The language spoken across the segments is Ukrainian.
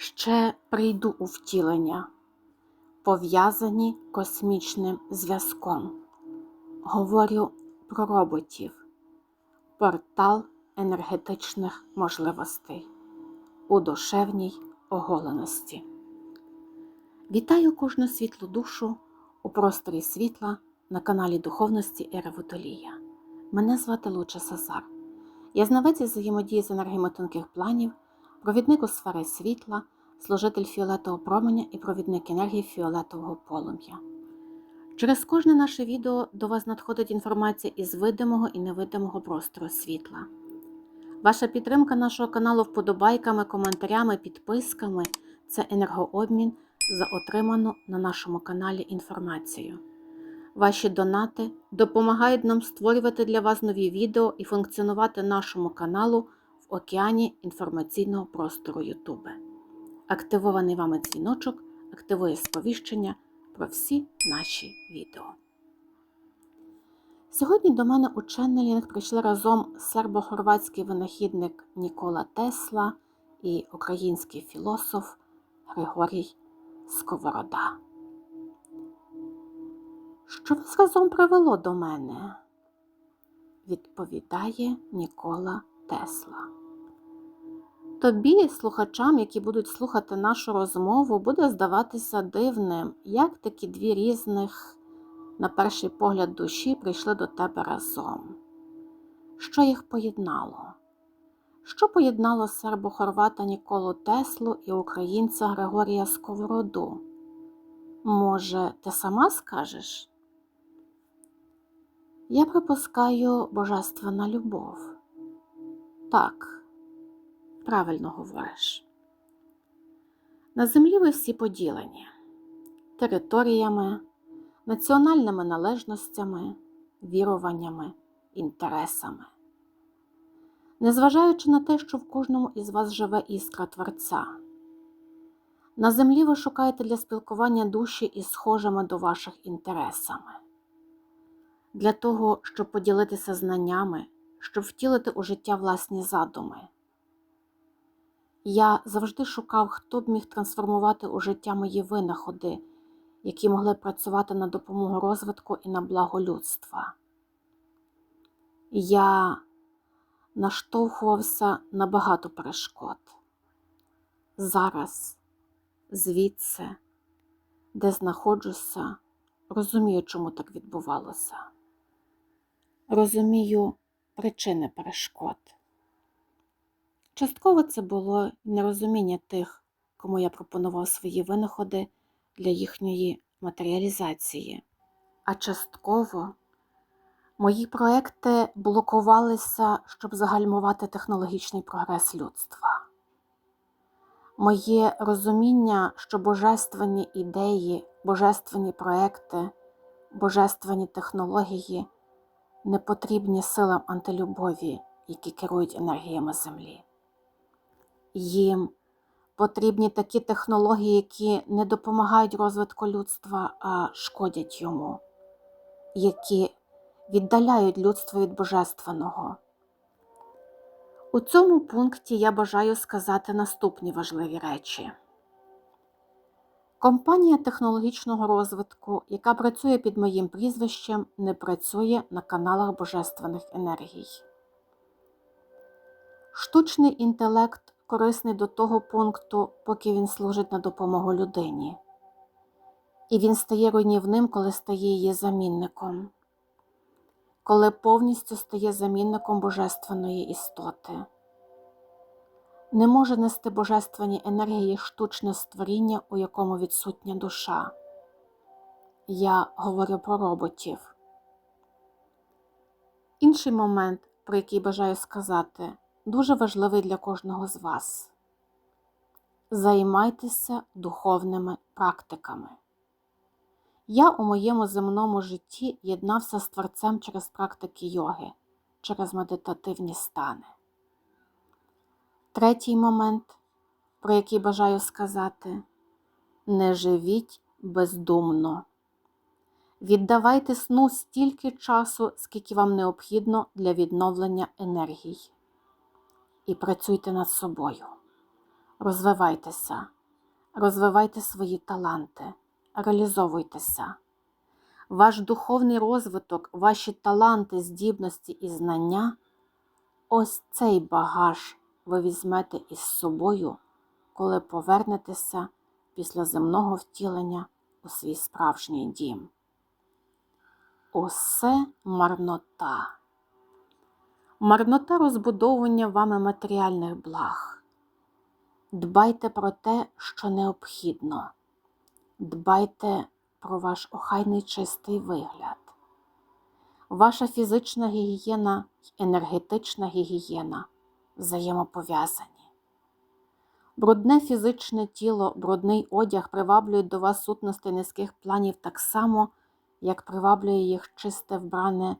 ще прийду у втілення, пов'язані космічним зв'язком. Говорю про роботів, портал енергетичних можливостей у душевній оголеності. Вітаю кожну світлу душу у просторі світла на каналі Духовності Водолія. Мене звати Луча Сазар. Я знавець взаємодії з енергіями тонких планів, провідник у сфери світла, служитель фіолетового променя і провідник енергії фіолетового полум'я. Через кожне наше відео до вас надходить інформація із видимого і невидимого простору світла. Ваша підтримка нашого каналу вподобайками, коментарями, підписками це енергообмін за отриману на нашому каналі інформацію. Ваші донати допомагають нам створювати для вас нові відео і функціонувати нашому каналу в океані інформаційного простору YouTube. Активований вами дзвіночок активує сповіщення про всі наші відео. Сьогодні до мене у ченнелінг прийшли разом сербо-хорватський винахідник Нікола Тесла і український філософ Григорій Сковорода. Що вас разом привело до мене? відповідає Нікола Тесла. Тобі, слухачам, які будуть слухати нашу розмову, буде здаватися дивним, як такі дві різних, на перший погляд душі, прийшли до тебе разом. Що їх поєднало? Що поєднало сербо-хорвата Ніколу Теслу і українця Григорія Сковороду? Може, ти сама скажеш? Я припускаю божественна любов. Так, правильно говориш. На землі ви всі поділені територіями, національними належностями, віруваннями, інтересами. Незважаючи на те, що в кожному із вас живе іскра Творця. На землі ви шукаєте для спілкування душі із схожими до ваших інтересами для того, щоб поділитися знаннями, щоб втілити у життя власні задуми. Я завжди шукав, хто б міг трансформувати у життя мої винаходи, які могли працювати на допомогу розвитку і на благо людства. Я наштовхувався на багато перешкод. Зараз, звідси, де знаходжуся, розумію, чому так відбувалося розумію причини перешкод. Частково це було нерозуміння тих, кому я пропонував свої винаходи для їхньої матеріалізації, а частково мої проекти блокувалися, щоб загальмувати технологічний прогрес людства. Моє розуміння, що божественні ідеї, божественні проекти, божественні технології не потрібні силам антилюбові, які керують енергіями Землі. Їм потрібні такі технології, які не допомагають розвитку людства, а шкодять йому, які віддаляють людство від Божественного. У цьому пункті я бажаю сказати наступні важливі речі. Компанія технологічного розвитку, яка працює під моїм прізвищем, не працює на каналах божественних енергій. Штучний інтелект корисний до того пункту, поки він служить на допомогу людині. І він стає руйнівним, коли стає її замінником, коли повністю стає замінником божественної істоти не може нести божественні енергії штучне створіння, у якому відсутня душа. Я говорю про роботів. Інший момент, про який бажаю сказати, дуже важливий для кожного з вас. Займайтеся духовними практиками. Я у моєму земному житті єднався з творцем через практики йоги, через медитативні стани. Третій момент, про який бажаю сказати, не живіть бездумно. Віддавайте сну стільки часу, скільки вам необхідно для відновлення енергій. І працюйте над собою. Розвивайтеся, розвивайте свої таланти, реалізовуйтеся. Ваш духовний розвиток, ваші таланти, здібності і знання ось цей багаж ви візьмете із собою, коли повернетеся після земного втілення у свій справжній дім. Усе марнота. Марнота розбудовування вами матеріальних благ. Дбайте про те, що необхідно. Дбайте про ваш охайний чистий вигляд. Ваша фізична гігієна й енергетична гігієна взаємопов'язані. Брудне фізичне тіло, брудний одяг приваблюють до вас сутності низьких планів так само, як приваблює їх чисте вбране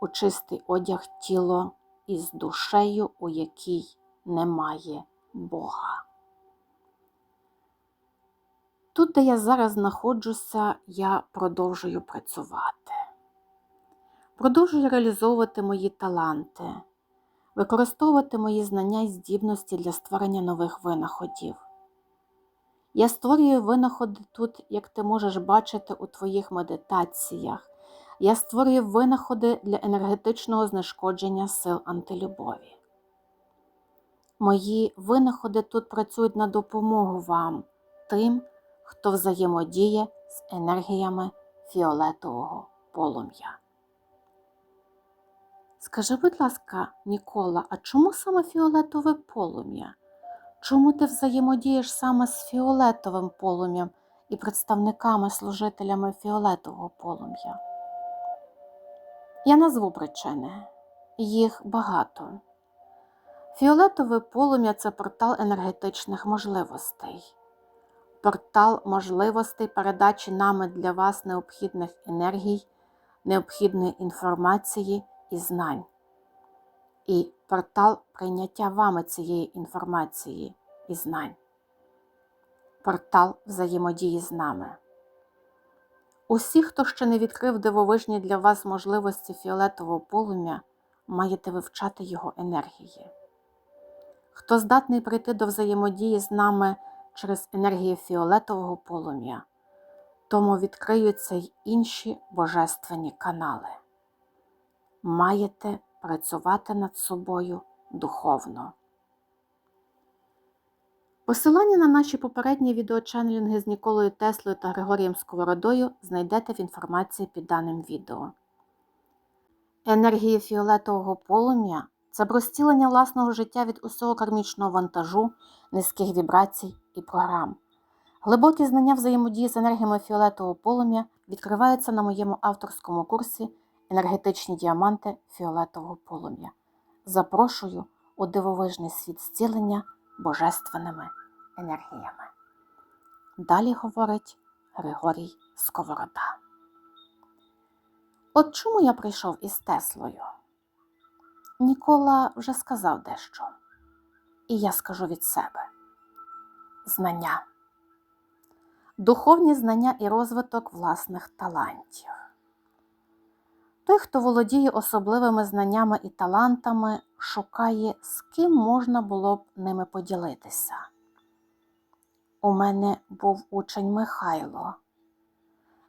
у чистий одяг тіло із душею, у якій немає Бога. Тут, де я зараз знаходжуся, я продовжую працювати. Продовжую реалізовувати мої таланти, використовувати мої знання і здібності для створення нових винаходів. Я створюю винаходи тут, як ти можеш бачити у твоїх медитаціях. Я створюю винаходи для енергетичного знешкодження сил антилюбові. Мої винаходи тут працюють на допомогу вам, тим, хто взаємодіє з енергіями фіолетового полум'я. Скажи, будь ласка, Нікола, а чому саме фіолетове полум'я? Чому ти взаємодієш саме з фіолетовим полум'ям і представниками служителями фіолетового полум'я? Я назву причини, їх багато. Фіолетове полум'я це портал енергетичних можливостей, портал можливостей передачі нами для вас необхідних енергій, необхідної інформації і знань, і портал прийняття вами цієї інформації і знань, портал взаємодії з нами. Усі, хто ще не відкрив дивовижні для вас можливості фіолетового полум'я, маєте вивчати його енергії. Хто здатний прийти до взаємодії з нами через енергію фіолетового полум'я, тому відкриються й інші божественні канали. Маєте працювати над собою духовно. Посилання на наші попередні відеоченелінги з Ніколою Теслою та Григорієм Сковородою знайдете в інформації під даним відео. Енергія фіолетового полум'я це розцілення власного життя від усього кармічного вантажу, низьких вібрацій і програм. Глибокі знання взаємодії з енергіями фіолетового полум'я відкриваються на моєму авторському курсі Енергетичні діаманти фіолетового полум'я. Запрошую у дивовижний світ зцілення божественними енергіями. Далі говорить Григорій Сковорода. От чому я прийшов із Теслою? Нікола вже сказав дещо, і я скажу від себе: знання, духовні знання і розвиток власних талантів. Той, хто володіє особливими знаннями і талантами, шукає, з ким можна було б ними поділитися. У мене був учень Михайло.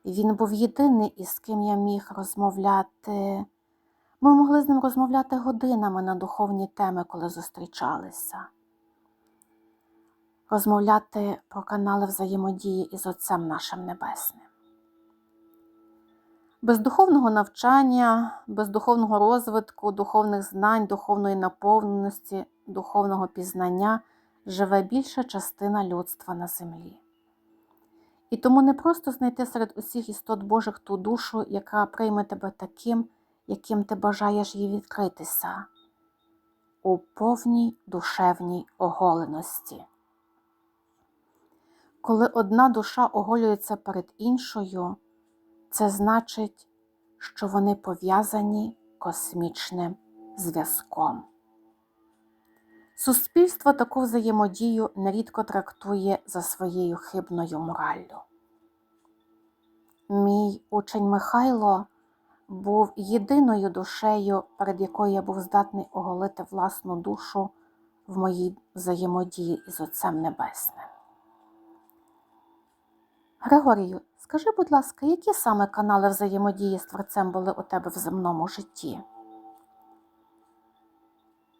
Він був єдиний, із ким я міг розмовляти. Ми могли з ним розмовляти годинами на духовні теми, коли зустрічалися, розмовляти про канали взаємодії із Отцем нашим Небесним. Без духовного навчання, без духовного розвитку, духовних знань, духовної наповненості, духовного пізнання живе більша частина людства на землі. І тому не просто знайти серед усіх істот Божих ту душу, яка прийме тебе таким, яким ти бажаєш їй відкритися, у повній душевній оголеності. Коли одна душа оголюється перед іншою, це значить, що вони пов'язані космічним зв'язком. Суспільство таку взаємодію нерідко трактує за своєю хибною мораллю. Мій учень Михайло був єдиною душею, перед якою я був здатний оголити власну душу в моїй взаємодії із Отцем Небесним. Григорію, скажи, будь ласка, які саме канали взаємодії з Творцем були у тебе в земному житті?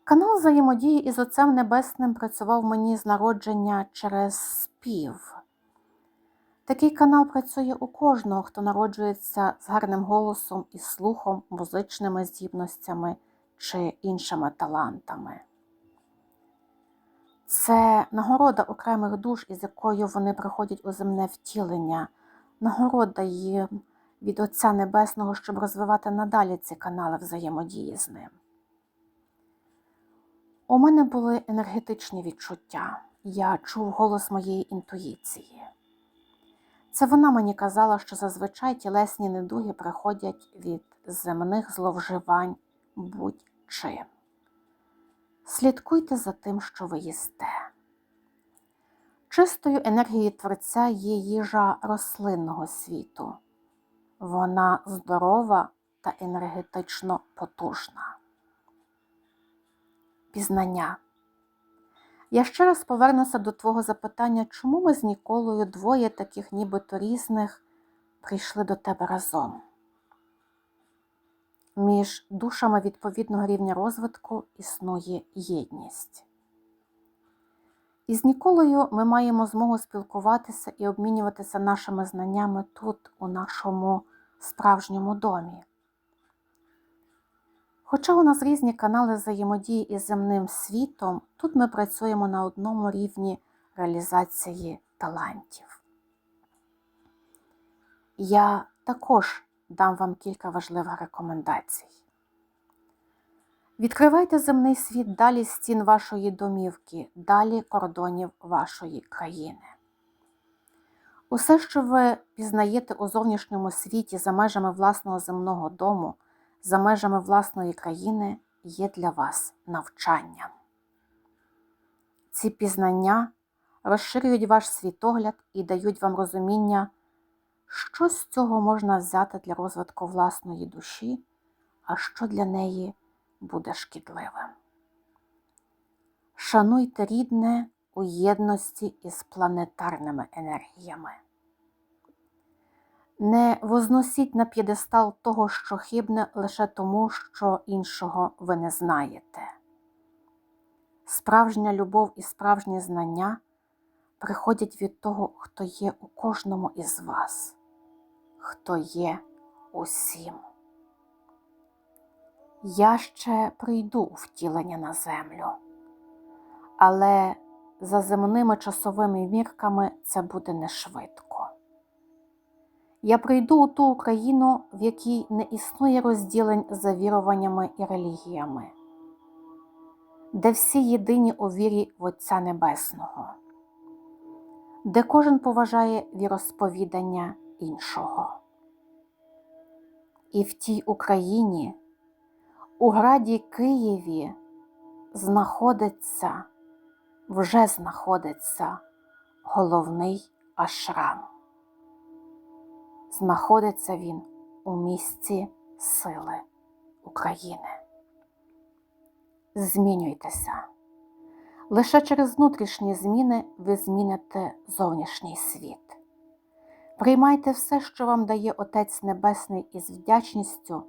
Канал взаємодії із Отцем Небесним працював мені з народження через спів. Такий канал працює у кожного, хто народжується з гарним голосом і слухом, музичними здібностями чи іншими талантами. Це нагорода окремих душ, із якою вони приходять у земне втілення, нагорода їм від Отця Небесного, щоб розвивати надалі ці канали взаємодії з ним. У мене були енергетичні відчуття. Я чув голос моєї інтуїції. Це вона мені казала, що зазвичай тілесні недуги приходять від земних зловживань будь-чим. Слідкуйте за тим, що ви їсте. Чистою енергією Творця є їжа рослинного світу. Вона здорова та енергетично потужна. Пізнання. Я ще раз повернуся до твого запитання, чому ми з Ніколою двоє таких нібито різних прийшли до тебе разом. Між душами відповідного рівня розвитку існує єдність. Із Ніколою ми маємо змогу спілкуватися і обмінюватися нашими знаннями тут, у нашому справжньому домі. Хоча у нас різні канали взаємодії із земним світом, тут ми працюємо на одному рівні реалізації талантів. Я також дам вам кілька важливих рекомендацій. Відкривайте земний світ далі стін вашої домівки, далі кордонів вашої країни. Усе, що ви пізнаєте у зовнішньому світі за межами власного земного дому, за межами власної країни, є для вас навчанням. Ці пізнання розширюють ваш світогляд і дають вам розуміння, що з цього можна взяти для розвитку власної душі, а що для неї буде шкідливим. Шануйте рідне у єдності із планетарними енергіями. Не возносіть на п'єдестал того, що хибне лише тому, що іншого ви не знаєте. Справжня любов і справжні знання приходять від того, хто є у кожному із вас, хто є усім. Я ще прийду втілення на землю, але за земними часовими мірками це буде не швидко. Я прийду у ту Україну, в якій не існує розділень за віруваннями і релігіями, де всі єдині у вірі в Отця Небесного, де кожен поважає віросповідання іншого. І в тій Україні, у граді Києві, знаходиться, вже знаходиться головний ашрам знаходиться він у місці сили України. Змінюйтеся. Лише через внутрішні зміни ви зміните зовнішній світ. Приймайте все, що вам дає Отець Небесний із вдячністю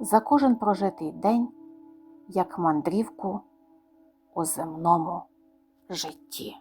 за кожен прожитий день, як мандрівку у земному житті.